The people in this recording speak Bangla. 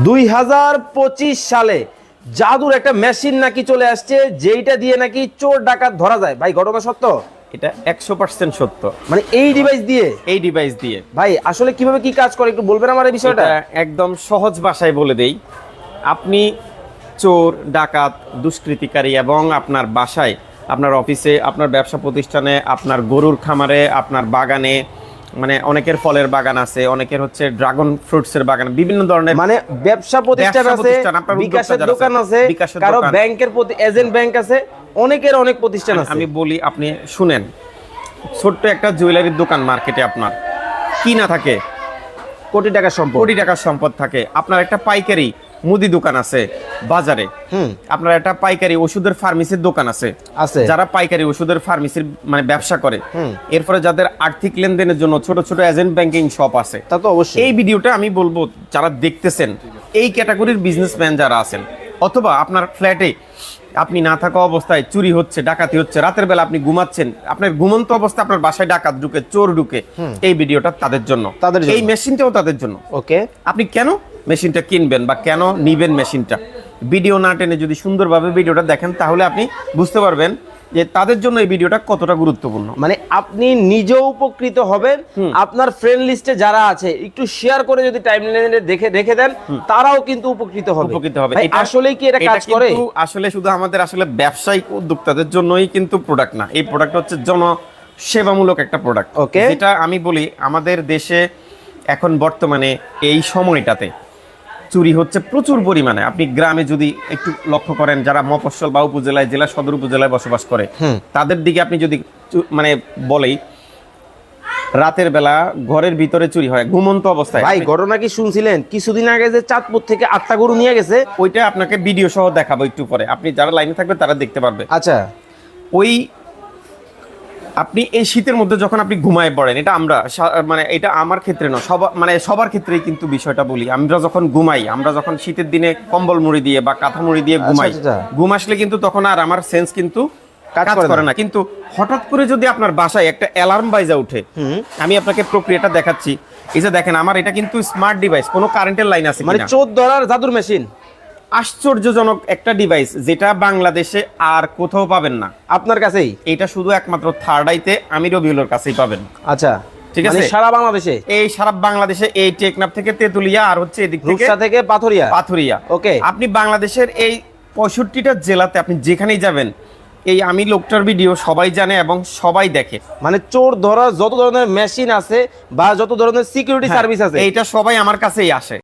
দুই হাজার পঁচিশ সালে জাদুর একটা মেশিন নাকি চলে আসছে যেইটা দিয়ে নাকি চোর ডাকাত ধরা যায়। ভাই ঘটনা সত্য? এটা একশো পার্সেন্ট সত্য। মানে এই ডিভাইস দিয়ে? এই ডিভাইস দিয়ে। ভাই আসলে কীভাবে কি কাজ করে একটু বলবেন আমার এই বিষয়টা? একদম সহজ ভাষায় বলে দেই। আপনি চোর ডাকাত দুষ্কৃতিকারী এবং আপনার বাসায় আপনার অফিসে আপনার ব্যবসা প্রতিষ্ঠানে আপনার গরুর খামারে আপনার বাগানে মানে অনেকের ফলের বাগান আছে অনেকের হচ্ছে ড্রাগন ফ্রুটস এর বাগান বিভিন্ন ধরনের মানে ব্যবসা প্রতিষ্ঠান আছে বিকাশের দোকান আছে কারও ব্যাংকের প্রতি এজেন্ট ব্যাংক আছে অনেকের অনেক প্রতিষ্ঠান আছে। আমি বলি আপনি শুনেন ছোট্ট একটা জুয়েলারির দোকান মার্কেটে আপনার কি না থাকে? কোটি টাকা সম্পদ। কোটি টাকার সম্পদ থাকে। আপনার একটা পাইকারি মুদি দোকান আছে বাজারে। হুম। আপনার একটা পাইকারি ওষুধের ফার্মেসির দোকান আছে। আছে। যারা পাইকারি ওষুধের ফার্মেসির মানে ব্যবসা করে। হুম। এরপরে যাদের আর্থিক লেনদেনের জন্য ছোট ছোট এজেন্ট ব্যাংকিং শপ আছে। তা তো অবশ্যই। এই ভিডিওটা আমি বলব যারা দেখতেছেন এই ক্যাটাগরির বিজনেসম্যান যারা আছেন অথবা আপনার ফ্ল্যাটে আপনি না থাকা অবস্থায় চুরি হচ্ছে ডাকাতি হচ্ছে রাতের বেলা আপনি ঘুমাচ্ছেন আপনার ঘুমন্ত অবস্থা আপনার বাসায় ডাকাত ঢুকে চোর ঢুকে এই ভিডিওটা তাদের জন্য। তাদের এই মেশিনটাও তাদের জন্য। ওকে। আপনি কেন মেশিনটা কিনবেন বা কেন নিবেন মেশিনটা? ভিডিও না টেনে যদি সুন্দরভাবে ভিডিওটা দেখেন তাহলে আপনি বুঝতে পারবেন যে তাদের জন্য এই ভিডিওটা কতটা গুরুত্বপূর্ণ? মানে আপনি নিজেও উপকৃত হবেন। আপনার ফ্রেন্ড লিস্টে যারা আছে একটু শেয়ার করে যদি টাইম লাইনে দেখে দেখে দেন তারাও কিন্তু উপকৃত হবে। উপকৃত হবে। আসলেই কি এটা কাজ করে? আসলে শুধু আমাদের আসলে ব্যবসায়িক উদ্যোক্তাদের জন্যই কিন্তু প্রোডাক্ট না। এই প্রোডাক্ট হচ্ছে জন সেবামূলক একটা প্রোডাক্ট ওকে এটা আমি বলি আমাদের দেশে এখন বর্তমানে এই সময়টাতে চুরি হচ্ছে প্রচুর পরিমাণে। আপনি গ্রামে যদি একটু লক্ষ্য করেন যারা মফস্বল বা উপজেলায় জেলা সদর উপজেলায় বসবাস করে তাদের দিকে আপনি যদি মানে বলেই রাতের বেলা ঘরের ভিতরে চুরি হয় ঘুমন্ত অবস্থায়। ভাই ঘটনা কি শুনছিলেন? কিছুদিন আগে যে চাঁদপুর থেকে আটটা গরু নিয়ে গেছে ওইটা আপনাকে ভিডিও সহ দেখাবো একটু পরে। আপনি যারা লাইনে থাকবে তারা দেখতে পারবে। আচ্ছা। ওই আপনি এই শীতের মধ্যে যখন আপনি ঘুমায় পড়েন এটা আমরা মানে এটা আমার ক্ষেত্রে না সবার মানে সবার ক্ষেত্রেই কিন্তু বিষয়টা বলি। আমরা যখন ঘুমাই আমরা যখন শীতের দিনে কম্বল মুড়ি দিয়ে বা কাঁথা মুড়ি দিয়ে ঘুমাই আচ্ছা। ঘুম আসলে কিন্তু তখন আর আমার সেন্স কিন্তু কাজ করে না। কিন্তু হঠাৎ করে যদি আপনার বাসায় একটা অ্যালার্ম বাইজা উঠে আমি আপনাকে প্রক্রিয়াটা দেখাচ্ছি। এই যে দেখেন আমার এটা কিন্তু স্মার্ট ডিভাইস কোনো কারেন্টের লাইন আছে মানে চোদ্দ ধরার জাদুর মেশিন আশ্চর্যজনক একটা ডিভাইস যেটা বাংলাদেশে আর কোথাও পাবেন না। আপনার কাছেই? এটা শুধু একমাত্র থার্ড আইতে আমি রবিউলের কাছেই পাবেন। আচ্ছা ঠিক মানে আছে। সারা বাংলাদেশে? এই সারা বাংলাদেশে এই টেকনাফ থেকে তেতুলিয়া আর হচ্ছে এদিক থেকে থেকে পাথরিয়া? পাথুরিয়া। ওকে। আপনি বাংলাদেশের এই পঁয়ষট্টিটা জেলাতে আপনি যেখানেই যাবেন এই আমি লোকটার ভিডিও সবাই জানে এবং সবাই দেখে। মানে চোর ধরার যত ধরনের মেশিন আছে বা যত ধরনের সিকিউরিটি সার্ভিস আছে। এইটা সবাই আমার কাছেই আসে।